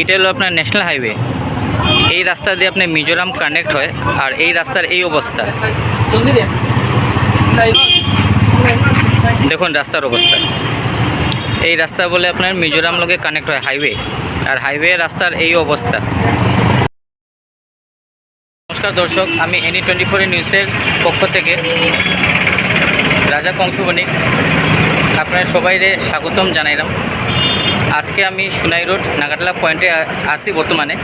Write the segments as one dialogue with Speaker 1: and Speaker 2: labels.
Speaker 1: এটা হলো আপনার ন্যাশনাল হাইওয়ে এই রাস্তা দিয়ে আপনি মিজোরাম কানেক্ট হয়, আর এই রাস্তার এই অবস্থা। দেখুন রাস্তার অবস্থা। এই রাস্তা বলে আপনার মিজোরাম লোকে কানেক্ট হয় হাইওয়ে আর হাইওয়ে রাস্তার এই অবস্থা। নমস্কার দর্শক, আমি এনি টোয়েন্টি ফোর নিউজের পক্ষ থেকে রাজা কংসবণিক আপনার সবাইরে স্বাগতম জানাইলাম। আজকে আমি সোনাই রোড নাগাটলা পয়েন্টে আসি বর্তমানে।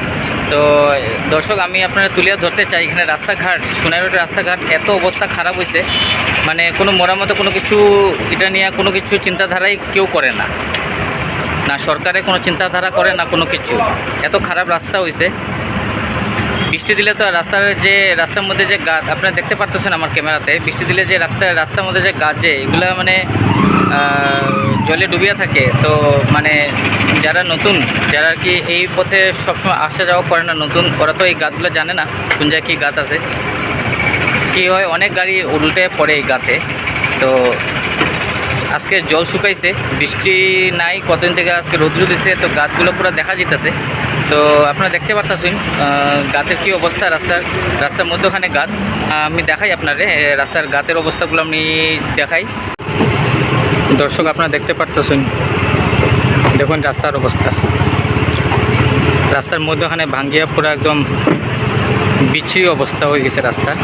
Speaker 1: তো, দর্শক, আমি আপনারা তুলিয়া ধরতে চাই, এখানে রাস্তাঘাট, সোনাই রোডের রাস্তাঘাট এত অবস্থা খারাপ হয়েছে মানে কোনো মরামতো কোনো কিছু, এটা নিয়ে কোনো কিছু চিন্তাধারাই কেউ করে না। না সরকারে কোনো চিন্তাধারা করে না কোনো কিছু। এত খারাপ রাস্তা হয়েছে বৃষ্টি দিলে তো রাস্তার যে, রাস্তার মধ্যে যে গাছ আপনারা দেখতে পারতেছেন আমার ক্যামেরাতে, বৃষ্টি দিলে যে রাস্তা রাস্তার মধ্যে যে গাছ যে, এগুলো মানে জলে ডুবিয়ে থাকে। তো মানে যারা নতুন, যারা আর কি এই পথে সবসময় আসা যাওয়া করে না নতুন, ওরা তো এই গাছগুলো জানে না, কোন জায়গায় কী গাছ আছে। কী হয়, অনেক গাড়ি উল্টে পড়ে এই গাতে। তো আজকে জল শুকাইছে, বৃষ্টি নাই, কতদিন থেকে আজকে রৌদ্র দিছে, তো গাছগুলো পুরো দেখা যেতেছে তো আপনারা দেখতে পারতেছেন গাতের কি অবস্থা রাস্তার রাস্তার মধ্যখানে গাত। আমি দেখাই আপনারে রাস্তার গাতের অবস্থাগুলো আমি দেখাই। দর্শক, আপনারা দেখতে পারতেছেন। দেখুন রাস্তার অবস্থা। রাস্তার মধ্যখানে ভাঙ্গিয়া পুরো একদম বিচ্ছিরি অবস্থা হয়ে গেছে রাস্তা।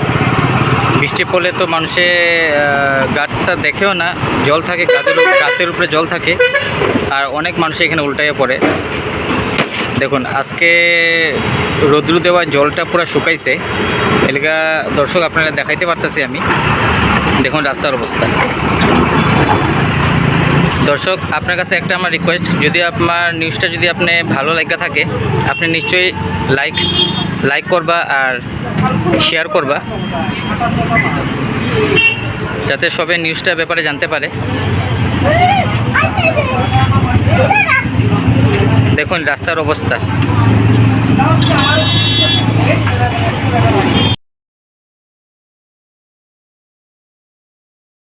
Speaker 1: বৃষ্টি পড়লে তো মানুষে গাছটা দেখেও না, জল থাকে গাছের উপ- গাছের উপরে জল থাকে, আর অনেক মানুষ এখানে উল্টাইয়া পড়ে। দেখুন, আজকে রৌদ্র দেওয়া জলটা পুরো শুকাইছে। এলাকা দর্শক আপনারা দেখাইতে পারতেছি আমি। দেখুন রাস্তার অবস্থা। দর্শক, আপনার কাছে একটা আমার রিকোয়েস্ট যদি আপনার নিউজটা যদি আপনি ভালো লাগা থাকে, আপনি নিশ্চয়ই লাইক লাইক করবা আর শেয়ার করবা। যাতে সবে নিউজটার ব্যাপারে জানতে পারে। দেখুন রাস্তার অবস্থা।